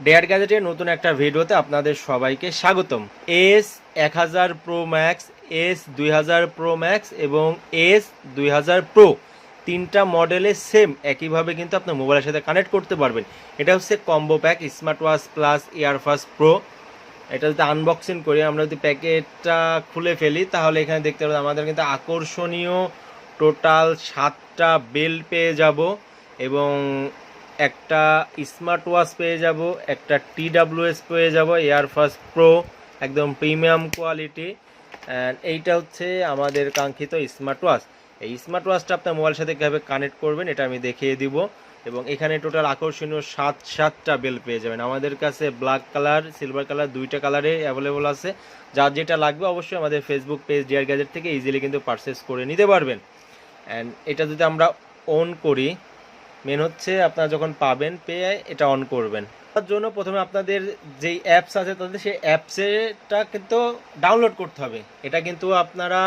Dare গ্যাজেটের নতুন একটা ভিডিওতে আপনাদের সবাইকে স্বাগতম। এস এক হাজার প্রো ম্যাক্স এস দুই হাজার প্রো ম্যাক্স এবং এস দুই হাজার প্রো তিনটা মডেলে সেম একইভাবে কিন্তু আপনার মোবাইলের সাথে কানেক্ট করতে পারবেন। এটা হচ্ছে combo pack smart watch plus ইয়ারফাস pro এটা যদি আনবক্সিং করি, আমরা যদি প্যাকেটটা খুলে ফেলি, তাহলে এখানে দেখতে পাবেন আমাদের কিন্তু আকর্ষণীয় টোটাল সাতটা বেল পেয়ে যাব এবং একটা স্মার্ট ওয়াচ পেয়ে যাব, একটা টি ডাব্লিউএস পেয়ে যাব এয়ারফাস প্রো একদম প্রিমিয়াম কোয়ালিটি এইটা হচ্ছে আমাদের কাঙ্ক্ষিত স্মার্ট ওয়াচ এই স্মার্ট ওয়াচটা আপনার মোবাইলের সাথে কীভাবে কানেক্ট করবেন, এটা আমি দেখিয়ে দিব। এবং এখানে টোটাল আকর্ষণীয় সাত, সাতটা বেল পেয়ে যাবেন। আমাদের কাছে ব্ল্যাক কালার সিলভার কালার দুইটা কালারে অ্যাভেলেবল আছে। যার যেটা লাগবে অবশ্যই আমাদের ফেসবুক পেজ ডিয়ার গ্যাজেট থেকে ইজিলি কিন্তু পারচেস করে নিতে পারবেন। অ্যান্ড এটা যদি আমরা অন করি মেন হচ্ছে আপনারা যখন পাবেন, পেয়ে এটা অন করবেন। তার জন্য প্রথমে আপনাদের যেই অ্যাপস আছে, তাদের সেই অ্যাপসেটা কিন্তু ডাউনলোড করতে হবে। এটা কিন্তু আপনারা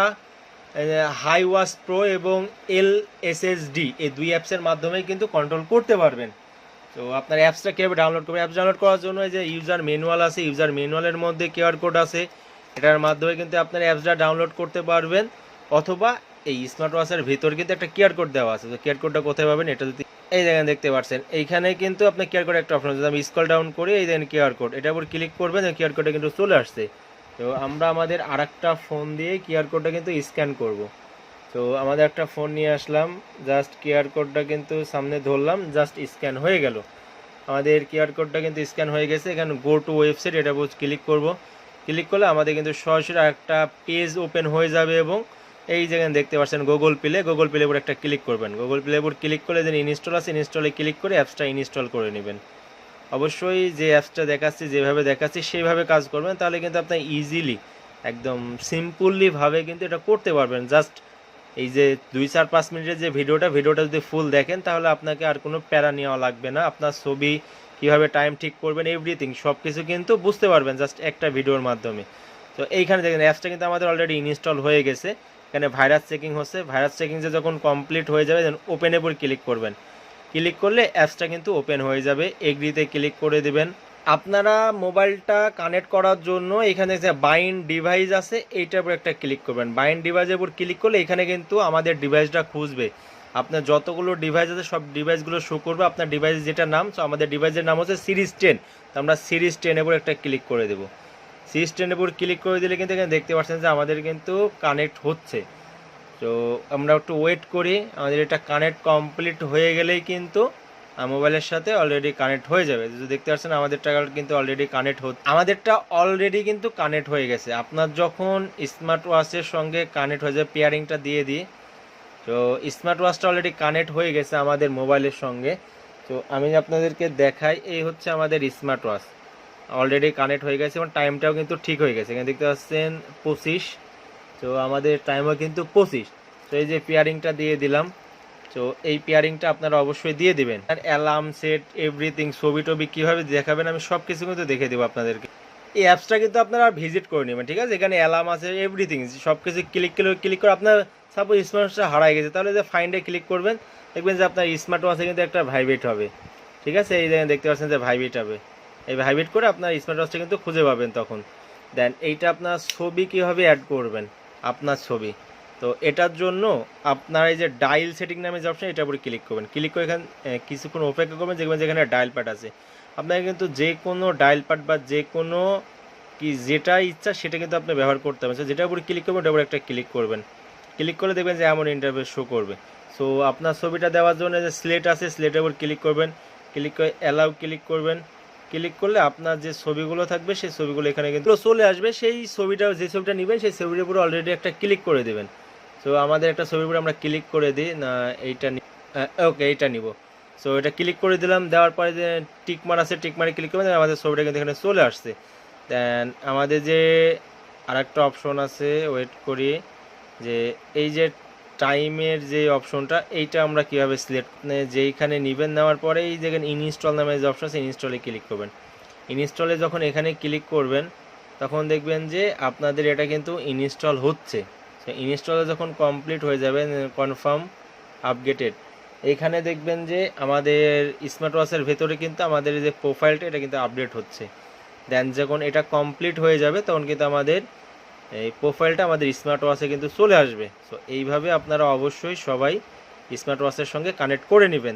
হাই ওয়াস প্রো এবং এল এসএসডি এই দুই অ্যাপসের মাধ্যমেই কিন্তু কন্ট্রোল করতে পারবেন। তো আপনার অ্যাপসটা কীভাবে ডাউনলোড করবেন? অ্যাপস ডাউনলোড করার জন্য যে ইউজার ম্যানুয়াল আছে ইউজার ম্যানুয়ালের মধ্যে কিউআর কোড আছে। এটার মাধ্যমে কিন্তু আপনার অ্যাপসটা ডাউনলোড করতে পারবেন। অথবা এই স্মার্ট ওয়াচের ভিতর কিন্তু একটা কিউআর কোড দেওয়া আছে। তো কিউআর কোডটা কোথায় পাবেন এটা যদি এই দেখেন দেখতে পাচ্ছেন। এইখানে কিন্তু আপনি কেয়ার কোড একটা অপশন আছে। আমি স্কল ডাউন করি, এই দেখেন কিউআর কোড এটার উপর ক্লিক করবেন কিউআর কোডটা কিন্তু চলে আসছে। তো আমরা আমাদের আরেকটা ফোন দিয়ে কিউআর কোডটা কিন্তু স্ক্যান করব। তো আমাদের একটা ফোন নিয়ে আসলাম। জাস্ট কিউআর কোডটা কিন্তু সামনে ধরলাম জাস্ট স্ক্যান হয়ে গেল। আমাদের কিউআর কোডটা কিন্তু স্ক্যান হয়ে গেছে। এখানে গো টু ওয়েবসাইট এটা উপর ক্লিক করব। ক্লিক করলে আমাদের কিন্তু সরাসরি একটা পেজ ওপেন হয়ে যাবে এবং এই যেখানে দেখতে পাচ্ছেন গুগল প্লে গুগল প্লে উপর একটা ক্লিক করবেন। গুগল প্লে উপর ক্লিক করে যে ইনস্টল আছে ইনস্টলে ক্লিক করে অ্যাপসটা ইনস্টল করে নেবেন। অবশ্যই যে অ্যাপসটা দেখাচ্ছি, যেভাবে দেখাচ্ছি সেইভাবে কাজ করবেন, তাহলে কিন্তু আপনি ইজিলি একদম সিম্পলি ভাবে কিন্তু এটা করতে পারবেন। জাস্ট এই যে দুই চার পাঁচ মিনিটের যে ভিডিওটা ভিডিওটা যদি ফুল দেখেন, তাহলে আপনাকে আর কোনো প্যারা নেওয়া লাগবে না। আপনার ছবি কীভাবে টাইম ঠিক করবেন এভরিথিং সব কিছু কিন্তু বুঝতে পারবেন জাস্ট একটা ভিডিওর মাধ্যমে। তো এইখানে দেখেন অ্যাপসটা কিন্তু আমাদের অলরেডি ইনস্টল হয়ে গেছে। এখানে ভাইরাস চেকিং হচ্ছে। ভাইরাস চেকিং যে যখন কমপ্লিট হয়ে যাবে দেন ওপেনের উপর ক্লিক করবেন। ক্লিক করলে অ্যাপসটা কিন্তু ওপেন হয়ে যাবে। এগ্রিতে ক্লিক করে দেবেন। আপনারা মোবাইলটা কানেক্ট করার জন্য এখানে যে বাইন্ড ডিভাইস আছে, এইটার উপর একটা ক্লিক করবেন। বাইন্ড ডিভাইসের উপর ক্লিক করলে এখানে কিন্তু আমাদের ডিভাইসটা খুঁজবে। আপনার যতগুলো ডিভাইস আছে, সব ডিভাইসগুলো শো করবে। আপনার ডিভাইস যেটা নাম তো আমাদের ডিভাইসের নাম হচ্ছে সিরিজ টেন তো আমরা সিরিজ টেনের উপর একটা ক্লিক করে দেবো। সিরিজ টেনের উপর ক্লিক করে দিলে কিন্তু এখানে দেখতে পাচ্ছেন যে আমাদের কিন্তু কানেক্ট হচ্ছে। তো আমরা একটু ওয়েট করি, আমাদের এটা কানেক্ট কমপ্লিট হয়ে গেলেই কিন্তু মোবাইলের সাথে অলরেডি কানেক্ট হয়ে যাবে। যদি দেখতে পাচ্ছেন আমাদেরটা কিন্তু অলরেডি কানেক্ট হচ্ছে। আমাদেরটা অলরেডি কিন্তু কানেক্ট হয়ে গেছে। আপনার যখন স্মার্ট ওয়াচের সঙ্গে কানেক্ট হয়ে যায় পেয়ারিংটা দিয়ে দিই। তো স্মার্ট ওয়াচটা অলরেডি কানেক্ট হয়ে গেছে আমাদের মোবাইলের সঙ্গে। তো আমি আপনাদেরকে দেখাই, এই হচ্ছে আমাদের স্মার্ট ওয়াচ অলরেডি কানেক্ট হয়ে গেছে এবং টাইমটাও কিন্তু ঠিক হয়ে গেছে। এখানে দেখতে পাচ্ছেন পঁচিশ। তো আমাদের টাইমও কিন্তু পঁচিশ। তো এই যে পেয়ারিংটা দিয়ে দিলাম। তো এই পেয়ারিংটা আপনারা অবশ্যই দিয়ে দিবেন। আর অ্যালার্ম সেট এভরিথিং ছবি টবি কীভাবে দেখাবেন আমি সব কিছু কিন্তু দেখে দেবো আপনাদেরকে। এই অ্যাপসটা কিন্তু আপনারা ভিজিট করে নেবেন, ঠিক আছে? এখানে অ্যালার্ম আছে এভরিথিং সব কিছু ক্লিক করে ক্লিক করে আপনার সাপোজ স্মার্ট ওয়াচটা হারাই গেছে, তাহলে যে ফাইন্ডে ক্লিক করবেন, দেখবেন যে আপনার স্মার্ট ওয়াচে কিন্তু একটা ভাইব্রেট হবে। ঠিক আছে? এই দেখতে পাচ্ছেন যে ভাইব্রেট হবে। এই ভাইব্রেট করে আপনার স্মার্ট ওয়াচটা কিন্তু খুঁজে পাবেন তখন। দেন এইটা আপনার ছবি কীভাবে অ্যাড করবেন? আপনার ছবি। তো এটার জন্য আপনার এই যে ডাইল সেটিং নামে যে অপশন এটার উপরে ক্লিক করবেন। ক্লিক করে এখানে কিছুক্ষণ অপেক্ষা করবেন দেখবেন যেখানে ডায়াল প্যাড আছে। আপনাকে কিন্তু যে কোনো ডায়াল প্যাড বা যে কোনো কি যেটা ইচ্ছা সেটা কিন্তু আপনি ব্যবহার করতে So, যেটার উপরে ক্লিক করবেন ওটার উপরে একটা ক্লিক করবেন। ক্লিক করলে দেখবেন যে এমন ইন্টারভিউ শো করবে। সো আপনার ছবিটা দেওয়ার জন্য যে স্লেট আছে স্লেটের উপর ক্লিক করবেন। ক্লিক করে অ্যালাউ ক্লিক করবেন। ক্লিক করলে আপনার যে ছবিগুলো থাকবে, সেই ছবিগুলো এখানে কিন্তু চলে আসবে। সেই ছবিটা, যে ছবিটা নেবেন, সেই ছবিটার উপরে অলরেডি একটা ক্লিক করে দেবেন। সো আমাদের একটা ছবির উপরে আমরা ক্লিক করে দিই। না, এইটা ওকে এইটা নিব। সো এটা ক্লিক করে দিলাম। দেওয়ার পরে যে টিকমার আছে টিকমারে ক্লিক করবেন, আমাদের ছবিটা কিন্তু এখানে চলে আসছে। দেন আমাদের যে আরেকটা অপশন আছে ওয়েট করি, যে এই যে টাইমের যে অপশনটা, এইটা আমরা কীভাবে সিলেক্ট যেইখানে নিবেন নেওয়ার পরে, এই যেখানে ইনস্টল নামে যে অপশন আছে, ইনস্টলে ক্লিক করবেন। ইনস্টলে যখন এখানে ক্লিক করবেন, তখন দেখবেন যে আপনাদের এটা কিন্তু ইনস্টল হচ্ছে। ইনস্টলে যখন কমপ্লিট হয়ে যাবে কনফার্ম আপডেটেড এখানে দেখবেন যে আমাদের স্মার্ট ওয়াচের ভেতরে কিন্তু আমাদের যে প্রোফাইলটা এটা কিন্তু আপডেট হচ্ছে। দেন যখন এটা কমপ্লিট হয়ে যাবে, তখন কিন্তু আমাদের এই প্রোফাইলটা আমাদের স্মার্ট ওয়াচে কিন্তু চলে আসবে। সো এইভাবে আপনারা অবশ্যই সবাই স্মার্ট ওয়াচের সঙ্গে কানেক্ট করে নেবেন।